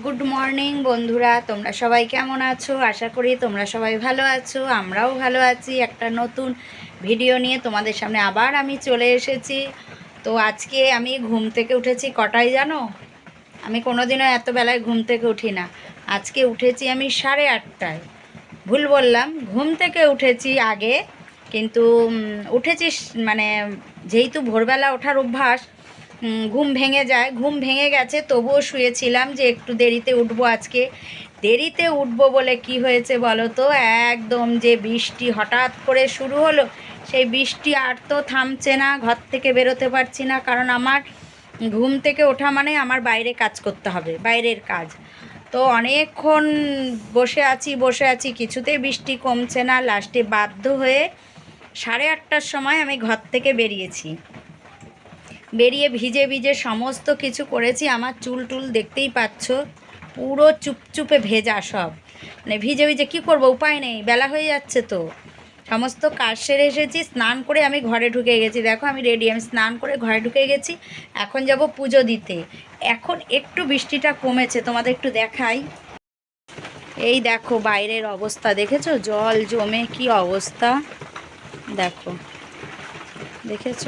Good morning বন্ধুরা। তোমরা সবাই কেমন আছো? আশা করি তোমরা সবাই ভালো আছো। আমরাও ভালো আছি। একটা নতুন ভিডিও নিয়ে তোমাদের সামনে আবার আমি চলে এসেছি। তো আজকে আমি ঘুম থেকে উঠেছি কটায় জানো? আমি কোনোদিনও এত বেলায় ঘুম থেকে উঠি না। আজকে উঠেছি আমি সাড়ে আটটায়। ভুল বললাম, ঘুম থেকে উঠেছি আগে, কিন্তু উঠেছি মানে যেহেতু ভোরবেলা ওঠার অভ্যাস ঘুম ভেঙে যায়। ঘুম ভেঙে গেছে, তবুও শুয়েছিলাম যে একটু দেরিতে উঠবো আজকে। দেরিতে উঠবো বলে কি হয়েছে বলো তো? একদম যে বৃষ্টি হঠাৎ করে শুরু হলো, সেই বৃষ্টি আর তো থামছে না, ঘর থেকে বেরোতে পারছি না, কারণ আমার ঘুম থেকে ওঠা মানে আমার বাইরে কাজ করতে হবে, বাইরের কাজ। তো অনেকক্ষণ বসে আছি বসে আছি, কিছুতেই বৃষ্টি কমছে না। লাস্টে বাধ্য হয়ে সাড়ে আটটার সময় আমি ঘর থেকে বেরিয়েছি। বেরিয়ে ভিজে ভিজে সমস্ত কিছু করেছি। আমার চুল টুল দেখতেই পাচ্ছ, পুরো চুপচুপে ভেজা সব। মানে ভিজে ভিজে কী করব, উপায় নেই, বেলা হয়ে যাচ্ছে তো। সমস্ত কাজ সেরে এসেছি, স্নান করে আমি ঘরে ঢুকে গেছি। দেখো আমি রেডি আমি স্নান করে ঘরে ঢুকে গেছি, এখন যাব পুজো দিতে। এখন একটু বৃষ্টিটা কমেছে, তোমাদের একটু দেখাই। এই দেখো বাইরের অবস্থা, দেখেছ? জল জমে কি অবস্থা? দেখো, দেখেছ?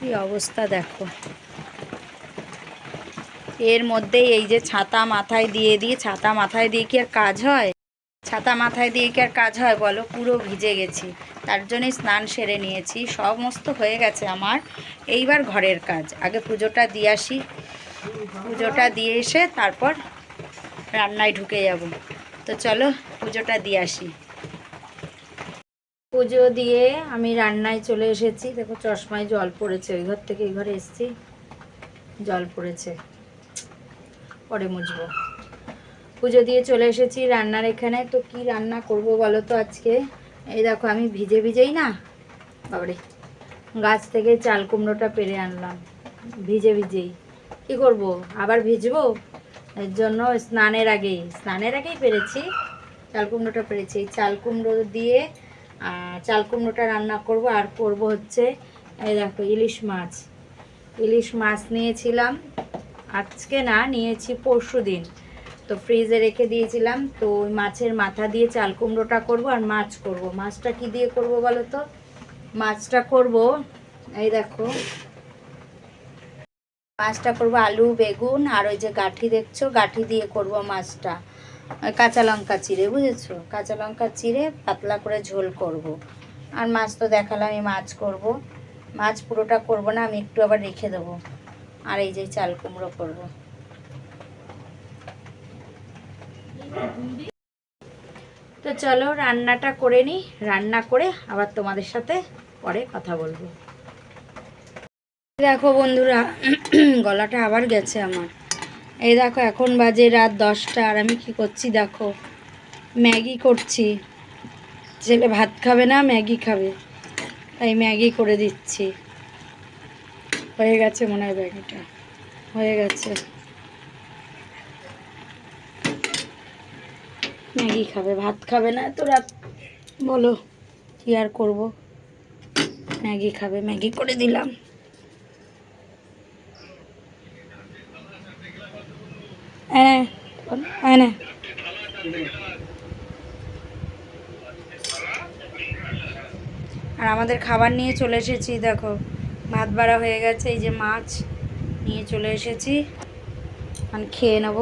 কি অবস্থা দেখো। এর মধ্যেই এই যে ছাতা মাথায় দিয়ে দিয়ে, ছাতা মাথায় দিয়ে কি আর কাজ হয়? ছাতা মাথায় দিয়ে কি আর কাজ হয় বলো? পুরো ভিজে গেছি। তার জন্যই স্নান সেরে নিয়েছি। সমস্ত হয়ে গেছে আমার। এইবার ঘরের কাজ। আগে পুজোটা দিয়ে আসি। পুজোটা দিয়ে এসে তারপর রান্নায় ঢুকে যাব। তো চলো পুজোটা দিয়ে আসি। পুজো দিয়ে আমি রান্নায় চলে এসেছি। দেখো, চশমায় জল পড়েছে। ওই ঘর থেকে এই ঘরে এসেছি। জল পড়েছে। পরে মুছবো। পুজো দিয়ে চলে এসেছি রান্নার এখানে। তো কি রান্না করব বলো তো আজকে? এই দেখো, আমি ভিজে ভিজেই না, বাবারে, গাছ থেকে চাল কুমড়োটা পেরে আনলাম। ভিজে ভিজেই। কি করব? আবার ভিজবো? এর জন্য স্নানের আগেই স্নানের আগেই পেরেছি, চাল কুমড়োটা পেরেছি। চাল কুমড়ো দিয়ে চাল কুমড়োটা রান্না করব। আর করব হচ্ছে, এই দেখো, ইলিশ মাছ। ইলিশ মাছ নিয়েছিলাম। আজকে না, নিয়েছি পরশু দিন। তো ফ্রিজে রেখে দিয়েছিলাম। তো ওই মাছের মাথা দিয়ে চাল কুমড়োটা করব আর মাছ করব। মাছটা কি দিয়ে করব বলো তো? মাছটা করব, এই দেখো। মাছটা করব আলু, বেগুন, আর ওই যে গাঠি দেখছ, গাঠি দিয়ে করব মাছটা। কাঁচা লঙ্কা চিড়ে, বুঝেছ কাঁচা লঙ্কা চিড়ে পাতলা করে ঝোল করব। আর মাছ তো দেখালাম, আমি মাছ করব। মাছ পুরোটা করব না, আমি একটু আবার রেখে দেবো আর এই যে চাল কুমড়ো করব। তো চলো, রান্নাটা করে নিই রান্না করে আবার তোমাদের সাথে পরে কথা বলব দেখো বন্ধুরা, গলাটা আবার গেছে আমার এই দেখো, এখন বাজে রাত দশটা আর আমি কি করছি দেখো? ম্যাগি করছি। ছেলে ভাত খাবে না, ম্যাগি খাবে। তাই ম্যাগি করে দিচ্ছি। হয়ে গেছে মনে হয় ম্যাগিটা। হয়ে গেছে। ম্যাগি খাবে, ভাত খাবে না তো রাত। বলো, কি আর করব? ম্যাগি খাবে, ম্যাগি করে দিলাম। হ্যাঁ আর আমাদের খাবার নিয়ে চলে এসেছি, দেখো। ভাত বাড়া হয়ে গেছে, এই যে মাছ নিয়ে চলে এসেছি। এখন খেয়ে নেব।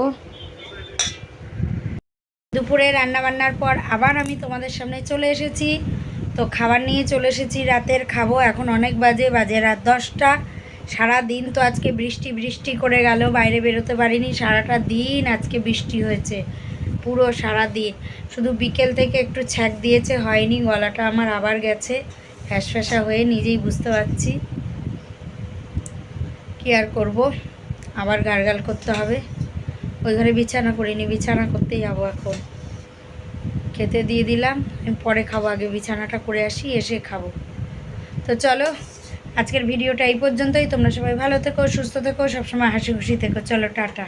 দুপুরে রান্না বান্নার পর আবার আমি তোমাদের সামনে চলে এসেছি। তো খাবার নিয়ে চলে এসেছি, রাতের খাব। এখন অনেক বাজে বাজে রাত দশটা। সারা দিন তো আজকে বৃষ্টি বৃষ্টি করে গেল, বাইরে বেরোতে পারিনি, সারাটা দিন আজকে বৃষ্টি হয়েছে, পুরো সারা দিন শুধু বিকেল থেকে একটু ছ্যাক দিয়েছে, হয়নি, গলাটা আমার আবার গেছে, ফ্যাসফ্যাসা হয়ে নিজেই বুঝতে পারছি। কি আর করব? আবার গার্গাল করতে হবে। ওই ঘরে বিছানা করিনি, বিছানা করতে যাব এখন। খেতে দিয়ে দিলাম, আমি পরে খাব, আগে বিছানাটা করে আসি, এসে খাব। তো চলো আজকের ভিডিওটা এই পর্যন্তই। তোমরা সবাই ভালো থেকো, সুস্থ থেকো, সবসময় হাসি খুশি থেকো। চলো, টাটা।